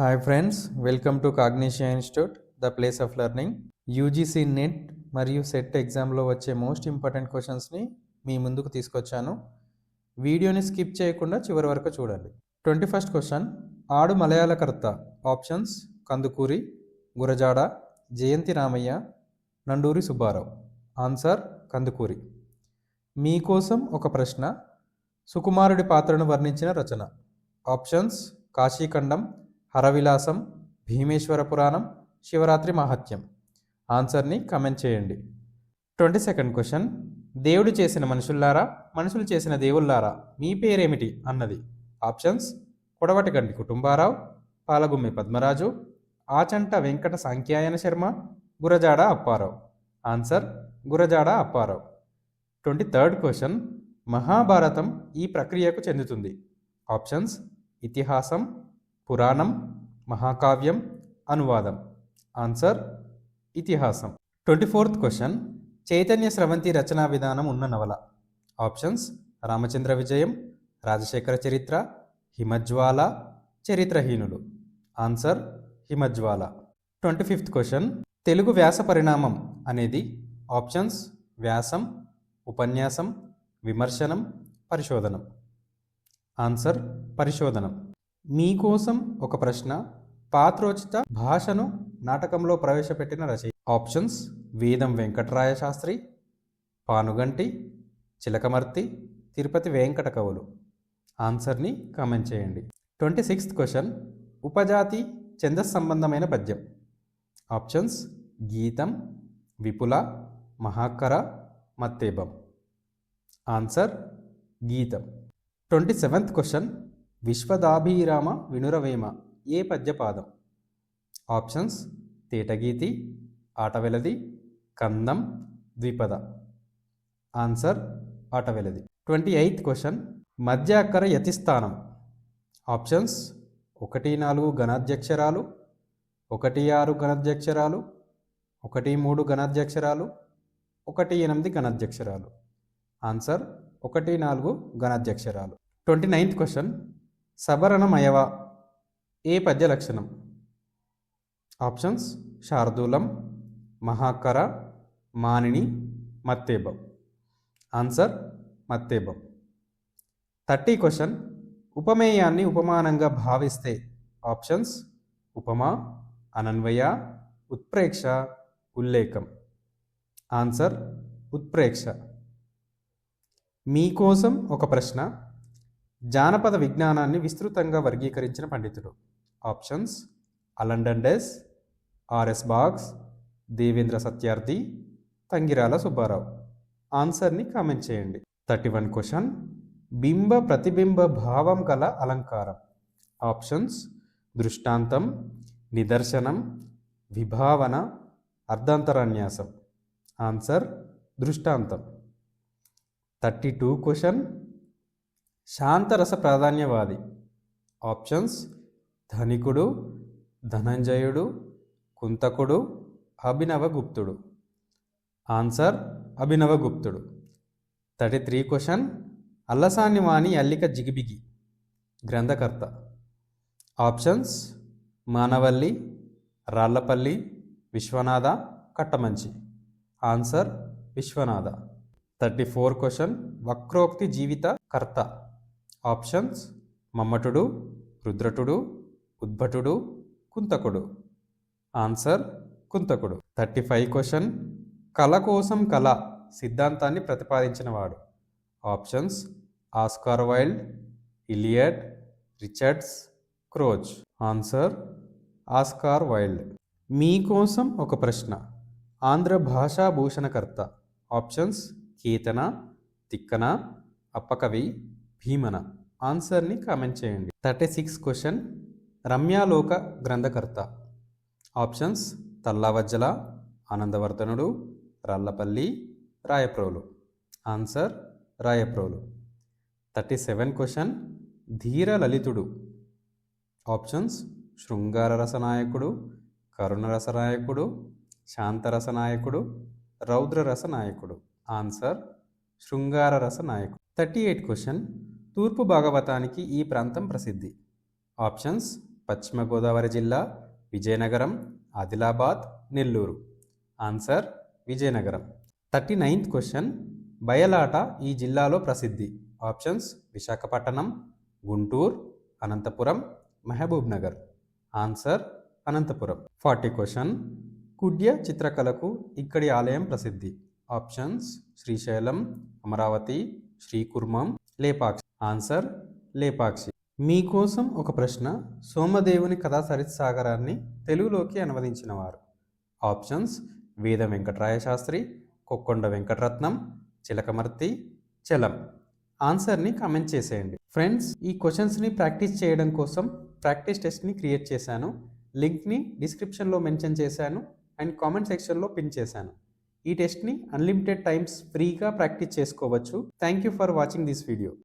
Hi friends welcome to Cognitia institute the place of learning UGC NET మరియు SET ఎగ్జామ్లో వచ్చే most important క్వశ్చన్స్ని మీ ముందుకు తీసుకొచ్చాను. వీడియోని స్కిప్ చేయకుండా చివరి వరకు చూడండి. ట్వంటీ ఫస్ట్ క్వశ్చన్ ఆడు మలయాళకర్త ఆప్షన్స్ కందుకూరి గురజాడ జయంతి రామయ్య నండూరి సుబ్బారావు. ఆన్సర్ కందుకూరి. మీకోసం ఒక ప్రశ్న సుకుమారుడి పాత్రను వర్ణించిన రచన. ఆప్షన్స్ కాశీఖండం హరవిలాసం భీమేశ్వర పురాణం శివరాత్రి మహత్యం. ఆన్సర్ని కమెంట్ చేయండి. Twenty second question. దేవుడు చేసిన మనుషుల్లారా మనుషులు చేసిన దేవుళ్ళారా? మీ పేరేమిటి? అన్నది. Options. Kodavatiganti Kutumbarao Palagummi Padmaraju Achanta Venkata Sankhyayana Sharma Gurajada Apparao. Answer. Gurajada Apparao. Twenty third question. Mahabharatam ఈ ప్రక్రియకు చెందుతుంది. ఆప్షన్స్. ఇతిహాసం పురాణం మహాకావ్యం అనువాదం. ఆన్సర్ ఇతిహాసం. Twenty fourth question. చైతన్య స్రవంతి రచనా విధానం ఉన్న నవల. Options Ramachandra Vijayam Rajasekhara Charitra Himajwala Charitraheenulu. Answer Himajwala. Twenty fifth question. Telugu వ్యాస పరిణామం అనేది ఆప్షన్స్ వ్యాసం ఉపన్యాసం విమర్శనం పరిశోధనం. ఆన్సర్ పరిశోధనం. మీకోసం ఒక ప్రశ్న పాత్రోచిత భాషను నాటకంలో ప్రవేశపెట్టిన రచయి ఆప్షన్స్ వేదం వెంకటరాయ శాస్త్రి పానుగంటి చిలకమర్తి తిరుపతి వెంకట కవులు. ఆన్సర్ని కామెంట్ చేయండి. ట్వంటీ సిక్స్త్ క్వశ్చన్ ఉపజాతి ఛందస్ సంబంధమైన పద్యం. ఆప్షన్స్ గీతం విపుల మహాకర మత్తేబం ఆన్సర్ గీతం. ట్వంటీ సెవెంత్ క్వశ్చన్ విశ్వదాభిరామ వినురవేమ ఏ పద్యపాదం? ఆప్షన్స్ తేటగీతి ఆటవెలది కందం ద్విపద. ఆన్సర్ ఆటవెలది. ట్వంటీ ఎయిత్ క్వశ్చన్ మధ్య అక్కర యతిస్థానం. ఆప్షన్స్ ఒకటి నాలుగు ఘనాధ్యక్షరాలు ఒకటి ఆరు ఘనాధ్యక్షరాలు ఒకటి మూడు ఘనాధ్యక్షరాలు ఒకటి ఎనిమిది ఘనాధ్యక్షరాలు. ఆన్సర్ ఒకటి నాలుగు ఘనాధ్యక్షరాలు. ట్వంటీ నైన్త్ క్వశ్చన్ సబరణమయవ ఏ పద్య లక్షణం? ఆప్షన్స్ శార్దూలం మహాకర మానిని మత్తేబం. ఆన్సర్ మత్తేబం. Thirty question. ఉపమేయాన్ని ఉపమానంగా భావిస్తే ఆప్షన్స్ ఉపమా అనన్వయ ఉత్ప్రేక్ష ఉల్లేఖం. ఆన్సర్ ఉత్ప్రేక్ష. మీకోసం ఒక ప్రశ్న. జానపద విజ్ఞానాన్ని విస్తృతంగా వర్గీకరించిన పండితుడు. Options Alan Dundes RS Boggs Devendra Satyarthi Tangirala Subbarao. ఆన్సర్ని కామెంట్ చేయండి. థర్టీ వన్ క్వశ్చన్ బింబ ప్రతిబింబ భావం గల అలంకారం. ఆప్షన్స్ దృష్టాంతం నిదర్శనం విభావన అర్ధాంతరాన్యాసం. ఆన్సర్ దృష్టాంతం. థర్టీ టూ క్వశ్చన్ శాంతరస ప్రాధాన్యవాది. ఆప్షన్స్ ధనికుడు ధనంజయుడు కుంతకుడు అభినవగుప్తుడు. ఆన్సర్ అభినవగుప్తుడు. థర్టీ త్రీ క్వశ్చన్ అల్లసాని వాణి అల్లిక జిగిబిగి. గ్రంథకర్త. Options Manavalli Rallapalli Viswanatha Kattamanchi. Answer Viswanatha. Thirty four question వక్రోక్తి జీవిత కర్త ఆప్షన్స్ మమ్మటుడు రుద్రటుడు ఉద్భటుడు కుంతకుడు. ఆన్సర్ కుంతకుడు. Thirty five question. కళ కోసం కళ సిద్ధాంతాన్ని ప్రతిపాదించినవాడు options Oscar Wilde Eliot Richards Croce answer Oscar Wilde. మీకోసం ఒక ప్రశ్న. ఆంధ్ర భాషా భూషణకర్త. ఆప్షన్స్ కీతన తిక్కన అప్పకవి భీమన. ఆన్సర్ని కామెంట్ చేయండి. Thirty six question. రమ్యాలోక గ్రంథకర్త. Options. Tallavajjala ఆనందవర్ధనుడు Rallapalli Rayaprolu. Answer. Rayaprolu. Thirty seven question. ధీర లలితుడు ఆప్షన్స్. శృంగార రసనాయకుడు కరుణరసనాయకుడు శాంతరసనాయకుడు రౌద్రరసనాయకుడు. ఆన్సర్. శృంగార రసనాయకుడు థర్టీ ఎయిట్ క్వశ్చన్. తూర్పు భాగవతానికి ఈ ప్రాంతం ప్రసిద్ధి. ఆప్షన్స్ పశ్చిమ గోదావరి జిల్లా Vizianagaram Adilabad Nellore. Answer Vizianagaram. Thirty ninth question. బయలాట ఈ జిల్లాలో ప్రసిద్ధి. Options Visakhapatnam Guntur Anantapur Mahabubnagar. Answer Anantapur. Forty question. కుడ్య చిత్రకళకు ఇక్కడి ఆలయం ప్రసిద్ధి. ఆప్షన్స్ శ్రీశైలం అమరావతి శ్రీకుర్మం లేపాక్షి. ఆన్సర్ లేపాక్షి. మీకోసం ఒక ప్రశ్న సోమదేవుని కథా సరిత్సాగరాన్ని తెలుగులోకి అనువదించిన వారు ఆప్షన్స్ వేద వెంకటరాయ శాస్త్రి కొక్కొండ వెంకటరత్నం చిలకమర్తి చలం. ఆన్సర్ని కామెంట్ చేసేయండి. ఫ్రెండ్స్ ఈ క్వశ్చన్స్ని ప్రాక్టీస్ చేయడం కోసం ప్రాక్టీస్ టెస్ట్ని క్రియేట్ చేశాను. లింక్ని డిస్క్రిప్షన్లో మెన్షన్ చేశాను. అండ్ కామెంట్ సెక్షన్లో పిన్ చేశాను. ఈ టెస్ట్ని అన్లిమిటెడ్ టైమ్స్ ఫ్రీగా ప్రాక్టీస్ చేసుకోవచ్చు. Thank you for watching this video